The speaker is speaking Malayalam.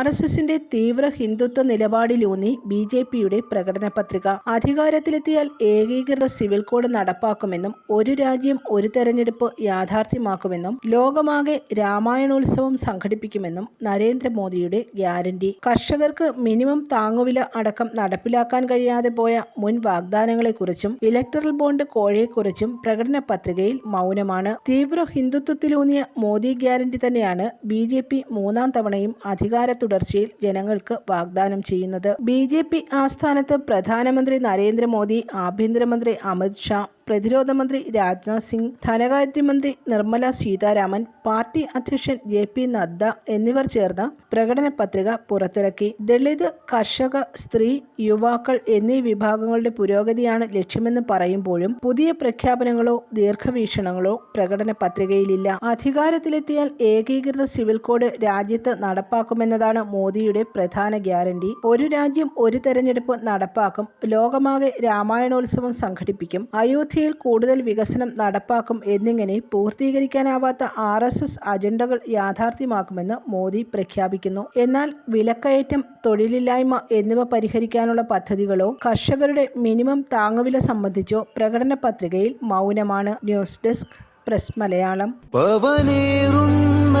ആർ എസ് എസിന്റെ തീവ്ര ഹിന്ദുത്വ നിലപാടിലൂന്നി ബി ജെ പിയുടെ പ്രകടന പത്രിക അധികാരത്തിലെത്തിയാൽ ഏകീകൃത സിവിൽ കോഡ് നടപ്പാക്കുമെന്നും ഒരു രാജ്യം ഒരു തെരഞ്ഞെടുപ്പ് യാഥാർത്ഥ്യമാക്കുമെന്നും ലോകമാകെ രാമായണോത്സവം സംഘടിപ്പിക്കുമെന്നും നരേന്ദ്രമോദിയുടെ ഗ്യാരണ്ടി. കർഷകർക്ക് മിനിമം താങ്ങുവില അടക്കം നടപ്പിലാക്കാൻ കഴിയാതെ പോയ മുൻ വാഗ്ദാനങ്ങളെക്കുറിച്ചും ഇലക്ടറൽ ബോണ്ട് കോഴയെക്കുറിച്ചും പ്രകടന പത്രികയിൽ മൗനമാണ്. തീവ്ര ഹിന്ദുത്വത്തിലൂന്നിയ മോദി ഗ്യാരണ്ടി തന്നെയാണ് ബി മൂന്നാം തവണയും അധികാര തുടർച്ചയിൽ ജനങ്ങൾക്ക് വാഗ്ദാനം ചെയ്യുന്നത്. ബി ആസ്ഥാനത്ത് പ്രധാനമന്ത്രി നരേന്ദ്രമോദി ആഭ്യന്തരമന്ത്രി അമിത് ഷാ പ്രതിരോധ മന്ത്രി രാജ്നാഥ് സിംഗ് ധനകാര്യമന്ത്രി നിർമ്മല സീതാരാമൻ പാർട്ടി അധ്യക്ഷൻ ജെ പി നദ്ദ എന്നിവർ ചേർന്ന് പ്രകടന പത്രിക പുറത്തിറക്കി. ദളിത് കർഷക സ്ത്രീ യുവാക്കൾ എന്നീ വിഭാഗങ്ങളുടെ പുരോഗതിയാണ് ലക്ഷ്യമെന്ന് പറയുമ്പോഴും പുതിയ പ്രഖ്യാപനങ്ങളോ ദീർഘവീക്ഷണങ്ങളോ പ്രകടന പത്രികയിലില്ല. അധികാരത്തിലെത്തിയാൽ ഏകീകൃത സിവിൽ കോഡ് രാജ്യത്ത് നടപ്പാക്കുമെന്നതാണ് മോദിയുടെ പ്രധാന ഗ്യാരണ്ടി. ഒരു രാജ്യം ഒരു തെരഞ്ഞെടുപ്പ് നടപ്പാക്കും ലോകമാകെ രാമായണോത്സവം സംഘടിപ്പിക്കും അയോധ്യയിൽ കൂടുതൽ വികസനം നടപ്പാക്കും എന്നിങ്ങനെ പൂർത്തീകരിക്കാനാവാത്ത ആർ എസ് എസ് അജണ്ടകൾ യാഥാർത്ഥ്യമാക്കുമെന്ന് മോദി പ്രഖ്യാപിക്കുന്നു. എന്നാൽ വിലക്കയറ്റം തൊഴിലില്ലായ്മ എന്നിവ പരിഹരിക്കാനുള്ള പദ്ധതികളോ കർഷകരുടെ മിനിമം താങ്ങുവില സംബന്ധിച്ചോ പ്രകടന പത്രികയിൽ മൗനമാണ്. News desk press Malayalam. പവനേറുന്ന